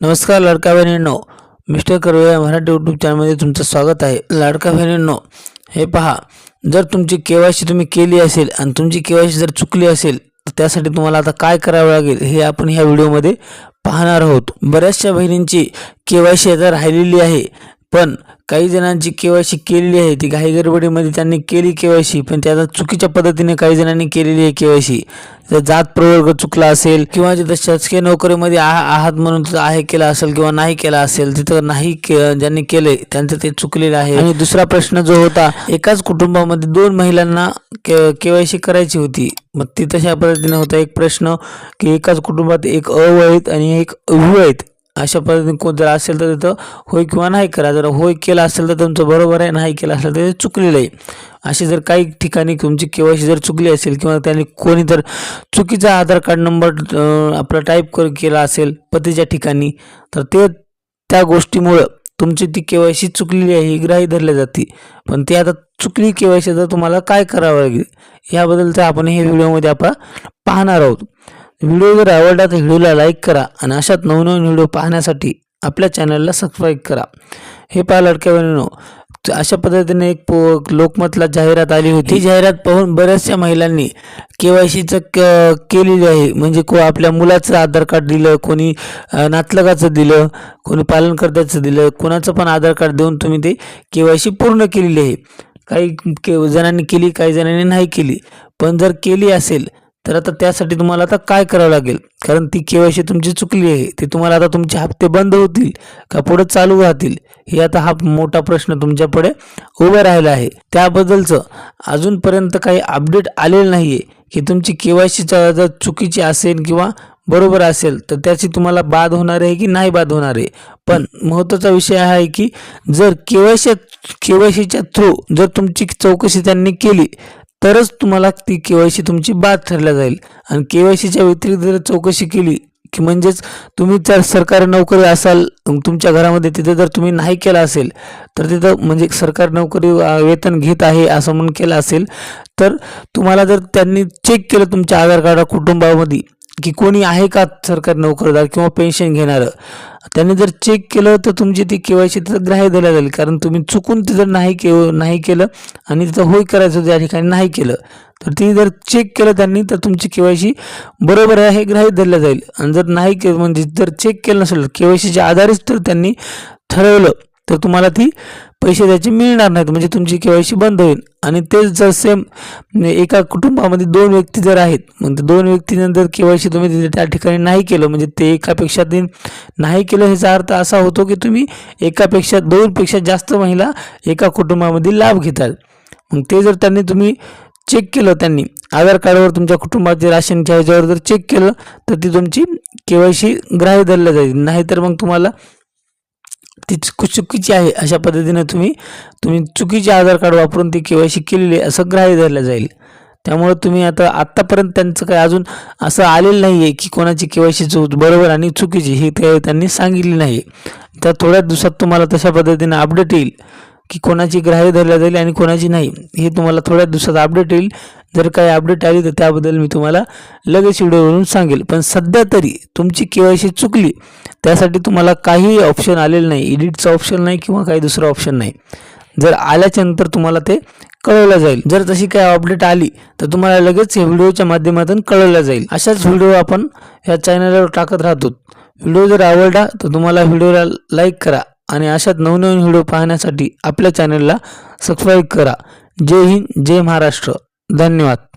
नमस्कार लाडका बहिणींनो. मिस्टर कर्वे या मराठी यूट्यूब चॅनलमध्ये तुमचं स्वागत आहे. लाडका बहिणींनो हे पहा. जर तुमची के वाय सी तुम्ही केली असेल आणि तुमची के वाय सी जर चुकली असेल तर त्यासाठी तुम्हाला आता काय करावं लागेल हे आपण ह्या व्हिडिओमध्ये पाहणार आहोत. बऱ्याचशा बहिणींची के वाय सी आता राहिलेली आहे. पण काही जणांची के वाय सी केलेली आहे. ती घाई गडबडीमध्ये त्यांनी केली के वाय सी पण त्याचा चुकीच्या पद्धतीने काही जणांनी केलेली आहे के वाय सी. जर जात प्रवर्ग चुकला असेल किंवा जिथं शासकीय नोकरीमध्ये आहा आहात म्हणून तिथं आहे केला असेल किंवा नाही केला असेल तिथं नाही के ज्यांनी केले त्यांचं ते चुकलेलं आहे. आणि दुसरा प्रश्न जो होता एकाच कुटुंबामध्ये दोन महिलांना के वाय सी करायची होती. मग ती तशा पद्धतीने होता. एक प्रश्न की एकाच कुटुंबात एक अवैध आणि एक विवाहित अशा पद्धतीने कोण जर असेल तर तिथं होय किंवा नाही करा. जर होय केला असेल तर तुमचं बरोबर आहे नाही केलं असेल तर ते चुकलेलं आहे. असे जर काही ठिकाणी तुमची केवायसी जर चुकली असेल किंवा त्यांनी कोणी जर चुकीचा आधार कार्ड नंबर आपला टाईप कर केला असेल पतीच्या ठिकाणी तर ते त्या गोष्टीमुळं तुमची ती के वाय सी चुकलेली आहे ही ग्राही धरल्या जाते. पण ती आता चुकली के वाय सी तर तुम्हाला काय करावं लागेल? याबद्दलचं आपण हे व्हिडिओमध्ये आपण पाहणार आहोत. व्हिडिओ जर आवडला तर व्हिडिओला लाईक करा आणि अशाच नवनवीन व्हिडिओ पाहण्यासाठी आपल्या चॅनलला सबस्क्राईब करा. हे पहा लडक्या बहिणीनो अशा पद्धतीने एक पो लोकमतला जाहिरात आली होती. ही जाहिरात पाहून बऱ्याचशा महिलांनी के वाय सीचं क केलेली आहे. म्हणजे को आपल्या मुलाचं आधार कार्ड दिलं कोणी नातलगाचं दिलं कोणी पालनकर्त्याचं दिलं कोणाचं पण आधार कार्ड देऊन तुम्ही ते के वाय सी पूर्ण केलेली आहे. काही के जणांनी केली काही जणांनी नाही केली. पण जर केली असेल तर आता त्यासाठी तुम्हाला आता काय करावं लागेल? कारण ती केवायसी तुमची चुकली आहे. ती तुम्हाला आता तुमचे हप्ते बंद होतील का पुढे चालू राहतील? हे आता हा मोठा प्रश्न तुमच्यापुढे उभा राहिला आहे. त्याबद्दलचं अजूनपर्यंत काही अपडेट आलेलं नाही आहे की तुमची केवायसीचा जर चुकीची असेल किंवा बरोबर असेल तर त्याची तुम्हाला बाद होणार आहे की नाही बाद होणार आहे? पण महत्त्वाचा विषय हा आहे की जर केवायसी केवायसीच्या थ्रू जर तुमची चौकशी त्यांनी केली तरच तुम्हाला ती के वाय सी तुमची बाद ठरल्या जाईल. आणि के वाय सीच्या व्यतिरिक्त जर चौकशी केली की म्हणजेच तुम्ही जर सरकारी नोकरी असाल तुमच्या घरामध्ये तिथे जर तुम्ही नाही केला असेल तर तिथं म्हणजे सरकारी नोकरी वेतन घेत आहे असं म्हणून केलं असेल तर तुम्हाला जर त्यांनी चेक केलं तुमच्या आधार कार्ड कुटुंबामध्ये की कोणी आहे का सरकारी नोकरदार किंवा पेन्शन घेणारं? त्यांनी जर चेक केलं तर तुमची ती के वाय सी तिथं ग्राह्य दिल्या जाईल. कारण तुम्ही चुकून तिथं नाही के नाही केलं आणि तिथं होय करायचं होतं त्या ठिकाणी नाही केलं. तर ती जर चेक केलं त्यांनी तर तुमची के वाय सी बरोबर आहे हे ग्राह्य धरलं जाईल. आणि जर नाही केलं म्हणजे जर चेक केलं नसेल के वाय सीच्या आधारेच तर त्यांनी ठरवलं. तर तुम्हाला ती पैसे त्याचे मिळणार नाहीत. म्हणजे तुमची के वाय सी बंद होईल. आणि तेच जर सेम म्हणजे एका कुटुंबामध्ये दोन व्यक्ती जर आहेत मग दोन व्यक्तीने जर के वाय सी तुम्ही त्या ठिकाणी नाही केलं म्हणजे ते एकापेक्षा तीन नाही केलं ह्याचा अर्थ असा होतो की तुम्ही एकापेक्षा दोनपेक्षा जास्त महिला एका कुटुंबामध्ये लाभ घेतात मग ते जर त्यांनी तुम्ही चेक केलं त्यांनी आधार कार्डवर तुमच्या कुटुंबाचे राशनच्या ह्याच्यावर जर चेक केलं तर ती तुमची के वाय सी ग्राह्य धरल्या जाईल. नाहीतर मग तुम्हाला ती चुक चुकीची आहे अशा पद्धतीनं तुम्ही तुम्ही चुकीचे आधार कार्ड वापरून ती के वाय सी केलेली आहे असं ग्राह्य धरलं जाईल. त्यामुळं तुम्ही आता आत्तापर्यंत त्यांचं काय अजून असं आलेलं नाही आहे की कोणाची के वाय सी बरोबर आणि चुकीची ही ते त्यांनी सांगितली नाही. तर थोड्याच दिवसात तुम्हाला तशा पद्धतीनं अपडेट येईल की कोणाची ग्राह्य धरल्या जाईल आणि कोणाची नाही. हे तुम्हाला थोड्याच दिवसात अपडेट येईल. जर काही अपडेट आली तर त्याबद्दल मी तुम्हाला लगेच व्हिडिओवरून सांगेल. पण सध्या तरी तुमची के वाय सी चुकली त्यासाठी तुम्हाला काही ऑप्शन आलेलं नाही. एडिटचं ऑप्शन नाही किंवा काही दुसरं ऑप्शन नाही. जर आल्याच्यानंतर तुम्हाला ते कळवलं जाईल. जर तशी काही अपडेट आली तर तुम्हाला लगेच हे व्हिडिओच्या माध्यमातून कळवलं जाईल. अशाच व्हिडिओ आपण या चॅनलवर टाकत राहतो. व्हिडिओ जर आवडला तर तुम्हाला व्हिडिओला लाईक करा आणि अशाच नवनवीन व्हिडिओ पाहण्यासाठी आपल्या चॅनलला सबस्क्राईब करा. जय हिंद जय महाराष्ट्र. धन्यवाद.